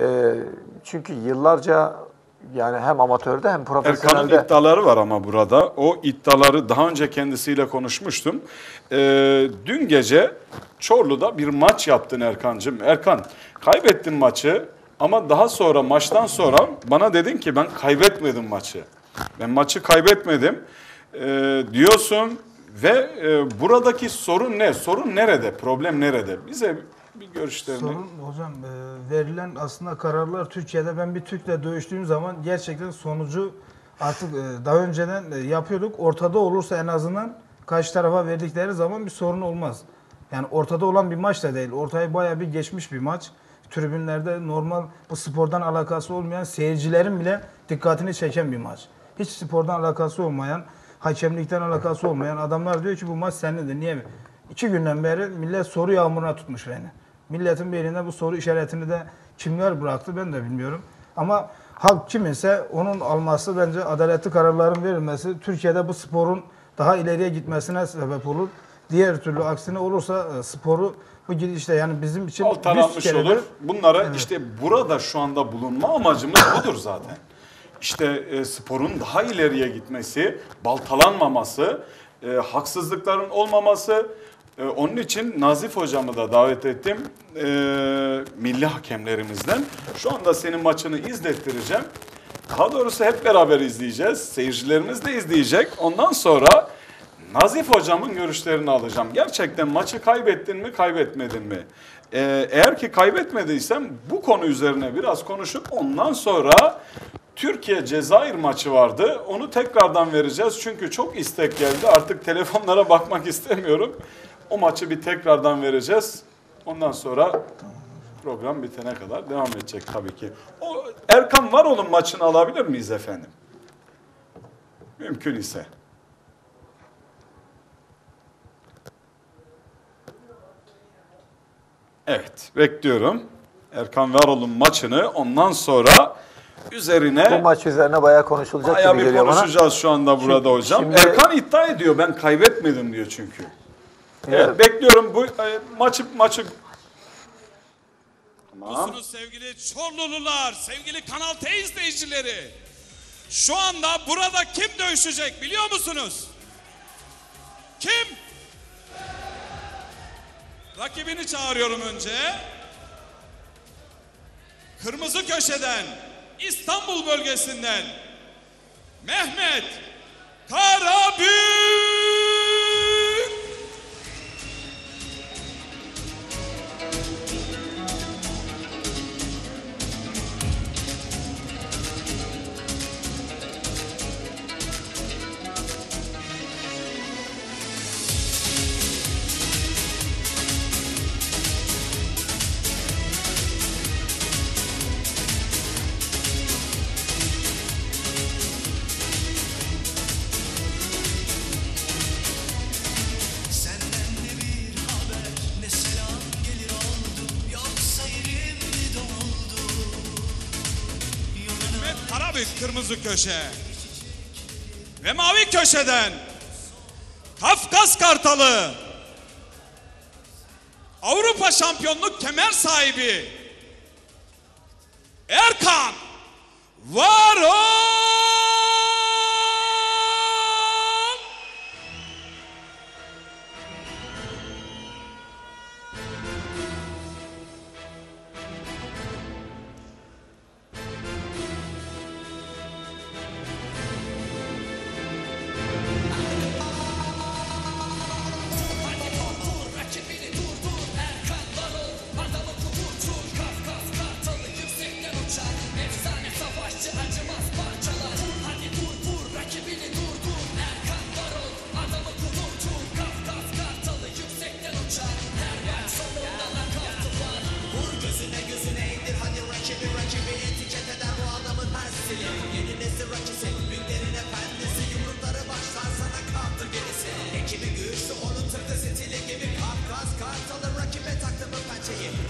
E, çünkü yıllarca yani hem amatörde hem Erkan'ın profesyonelde iddiaları var ama burada. O iddiaları daha önce kendisiyle konuşmuştum. Ee, dün gece Çorlu'da bir maç yaptın Erkan'cığım. Erkan kaybettin maçı ama daha sonra maçtan sonra bana dedin ki ben kaybetmedim maçı. Ben maçı kaybetmedim ee, diyorsun ve e, buradaki sorun ne? Sorun nerede? Problem nerede? Bize bir görüşlerini... Sorun hocam e, verilen aslında kararlar Türkiye'de ben bir Türk'le dövüştüğüm zaman gerçekten sonucu artık e, daha önceden e, yapıyorduk. Ortada olursa en azından karşı tarafa verdikleri zaman bir sorun olmaz. Yani ortada olan bir maç da değil. Ortaya bayağı bir geçmiş bir maç. Tribünlerde normal bu spordan alakası olmayan seyircilerin bile dikkatini çeken bir maç. Hiç spordan alakası olmayan, hakemlikten alakası olmayan adamlar diyor ki bu maç senindir. Niye? İki günden beri millet soru yağmuruna tutmuş beni. Milletin beyninde bu soru işaretini de kimler bıraktı ben de bilmiyorum. Ama halk kiminse onun alması bence adaletli kararların verilmesi Türkiye'de bu sporun daha ileriye gitmesine sebep olur. Diğer türlü aksine olursa e, sporu bu gidişte yani bizim için keredir- olur. Bunlara işte burada şu anda bulunma amacımız budur zaten. İşte e, sporun daha ileriye gitmesi, baltalanmaması, e, haksızlıkların olmaması. E, onun için Nazif hocamı da davet ettim. E, milli hakemlerimizden. Şu anda senin maçını izlettireceğim. Daha doğrusu hep beraber izleyeceğiz. Seyircilerimiz de izleyecek. Ondan sonra Nazif hocamın görüşlerini alacağım. Gerçekten maçı kaybettin mi, kaybetmedin mi? Ee, eğer ki kaybetmediysem bu konu üzerine biraz konuşup ondan sonra Türkiye Cezayir maçı vardı. Onu tekrardan vereceğiz. Çünkü çok istek geldi. Artık telefonlara bakmak istemiyorum. O maçı bir tekrardan vereceğiz. Ondan sonra program bitene kadar devam edecek tabii ki. O Erkan Varol'un maçını alabilir miyiz efendim? Mümkün ise. Evet, bekliyorum. Erkan Varol'un maçını ondan sonra üzerine bu maç üzerine bayağı konuşulacak bayağı gibi bir geliyor bana. konuşacağız şu anda burada Şimdi- hocam. şimdi- Erkan iddia ediyor ben kaybetmedim diyor çünkü. Evet, Evet. bekliyorum bu e, maçı maçı Tamam. Sevgili Çorlulular, sevgili Kanal T izleyicileri. Şu anda burada kim dövüşecek biliyor musunuz? Kim? Rakibini çağırıyorum önce. Kırmızı köşeden, İstanbul bölgesinden Mehmet Karabük. Kırmızı köşe. Ve mavi köşeden Kafkas Kartalı. Avrupa şampiyonluk kemer sahibi Erkan Varol.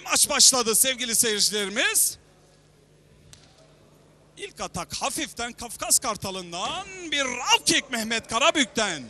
maç başladı sevgili seyircilerimiz. İlk atak hafiften Kafkas Kartalı'ndan bir round kick Mehmet Karabük'ten.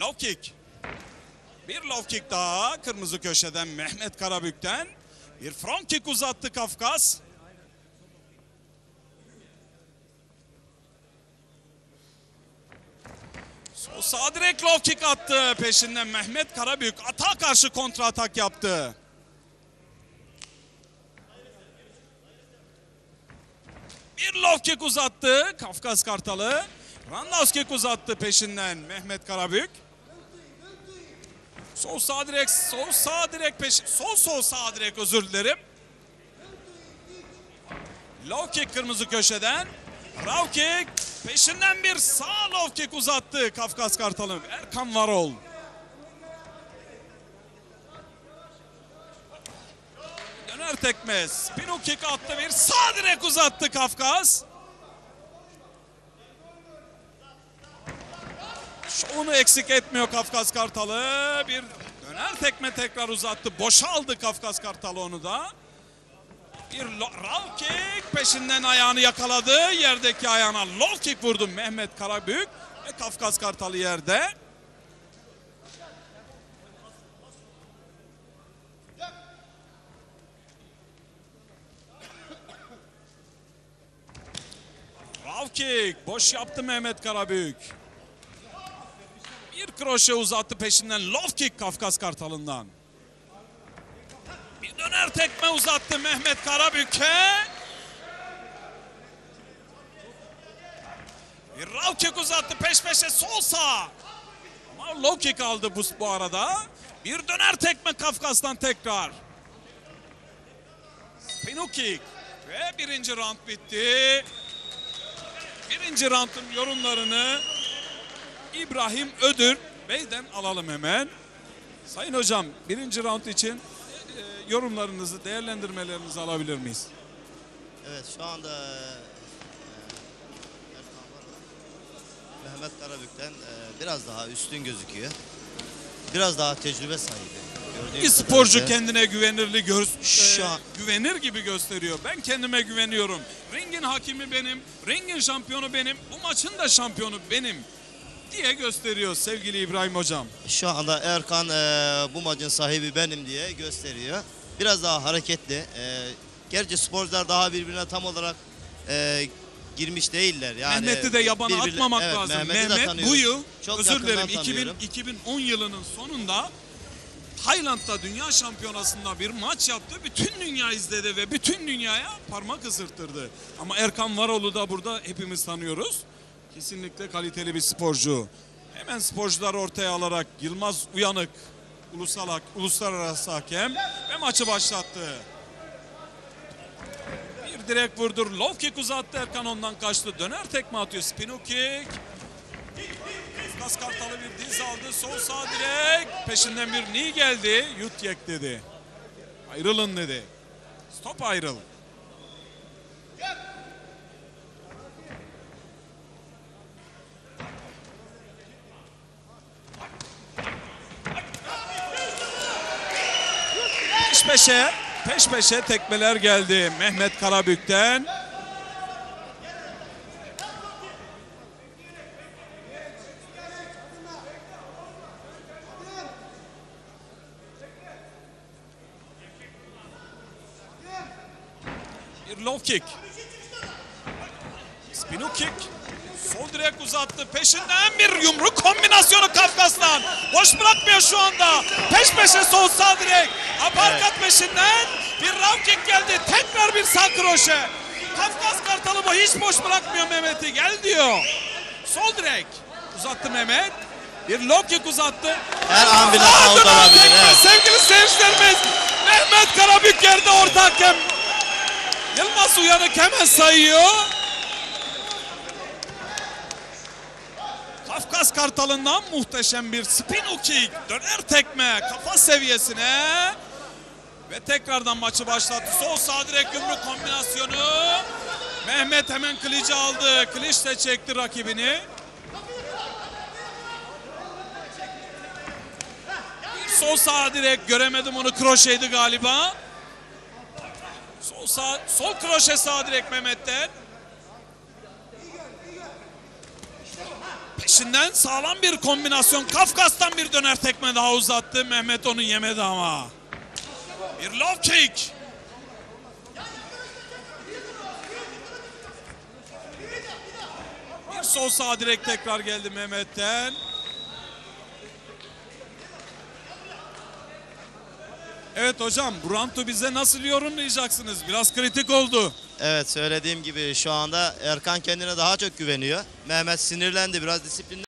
Low kick. Bir low kick daha kırmızı köşeden Mehmet Karabük'ten. Bir front kick uzattı Kafkas. Sol sağ direkt low kick attı. Peşinden Mehmet Karabük atağa karşı kontra atak yaptı. Bir low kick uzattı Kafkas Kartalı. Roundhouse kick uzattı peşinden Mehmet Karabük. Sol sağ direkt, sol sağ direkt peş, sol sol sağ direkt özür dilerim. Low kick kırmızı köşeden. Raw kick. Peşinden bir sağ low uzattı Kafkas Kartalı. Erkan Varol. Döner tekme. Spino kick attı bir sağ direkt uzattı Kafkas. Şovunu eksik etmiyor Kafkas Kartalı. Bir döner tekme tekrar uzattı. Boşaldı Kafkas Kartalı onu da. Bir kick peşinden ayağını yakaladı. Yerdeki ayağına low kick vurdu Mehmet Karabük. Ve Kafkas Kartalı yerde. Round kick. Boş yaptı Mehmet Karabük. Bir kroşe uzattı peşinden low kick Kafkas Kartalı'ndan. Bir döner tekme uzattı Mehmet Karabük'e. Bir round kick uzattı peş peşe sol sağ. Ama low kick aldı bu, bu arada. Bir döner tekme Kafkas'tan tekrar. Spino. Ve birinci round bitti. Birinci roundun yorumlarını İbrahim Ödür Bey'den alalım hemen. Sayın hocam birinci round için e, yorumlarınızı, değerlendirmelerinizi alabilir miyiz? Evet şu anda e, Erkan Varol, Mehmet Karabük'ten e, biraz daha üstün gözüküyor. Biraz daha tecrübe sahibi. Gördüğüm Bir sporcu kadarıyla. kendine güvenirli gör, Şu e, an- güvenir gibi gösteriyor. Ben kendime güveniyorum. Ringin hakimi benim, ringin şampiyonu benim, bu maçın da şampiyonu benim diye gösteriyor sevgili İbrahim hocam. Şu anda Erkan e, bu maçın sahibi benim diye gösteriyor. Biraz daha hareketli. E, gerçi sporcular daha birbirine tam olarak e, girmiş değiller. Yani Mehmet'i de yabana birbirine- atmamak Evet, lazım. Mehmet'i de Mehmet tanıyorum. bu yıl Çok özür yakından dilerim 2000, tanıyorum. 2010 yılının sonunda Tayland'da dünya şampiyonasında bir maç yaptı. Bütün dünya izledi ve bütün dünyaya parmak ısırttırdı. Ama Erkan Varol'u da burada hepimiz tanıyoruz. Kesinlikle kaliteli bir sporcu. Hemen sporcular ortaya alarak Yılmaz Uyanık ulusal hak- uluslararası hakem ve maçı başlattı. Bir direkt vurdur. Low kick uzattı Erkan ondan kaçtı. Döner tekme atıyor. Spino kick. Kafkas Kartalı bir diz aldı. Sol sağ direkt. Peşinden bir knee geldi. Yut yek dedi. Ayrılın dedi. Stop ayrıl. Peş peşe, peş peşe tekmeler geldi Mehmet Karabük'ten. low kick. Spinu kick. Sol direk uzattı. Peşinden bir yumruk kombinasyonu Kafkas'tan. Boş bırakmıyor şu anda. Peş peşe sol sağ direk. Aparkat peşinden. Bir round kick geldi. Tekrar bir sağ kroşe. Kafkas Kartalı bu hiç boş bırakmıyor Mehmet'i. Gel diyor. Sol direk. Uzattı Mehmet. Bir low kick uzattı. Her an bile olabilir. Evet. Sevgili seyircilerimiz. Mehmet Karabük yerde orta hakem. Yılmaz Uyanık hemen sayıyor. Kafkas Kartalı'ndan muhteşem bir spin kick. Döner tekme kafa seviyesine. Ve tekrardan maçı başlattı. Sol sağ direkt yumruk kombinasyonu. Mehmet hemen kılıcı aldı. Kılıç de çekti rakibini. Sol sağ direkt göremedim onu kroşeydi galiba. Sol sağ sol kroşe sağ direkt Mehmet'ten. Peşinden sağlam bir kombinasyon. Kafkas'tan bir döner tekme daha uzattı. Mehmet onu yemedi ama. Bir low kick. Bir sol sağ direkt tekrar geldi Mehmet'ten. Evet hocam bu roundu bize nasıl yorumlayacaksınız? Biraz kritik oldu. Evet söylediğim gibi şu anda Erkan kendine daha çok güveniyor. Mehmet sinirlendi biraz disiplin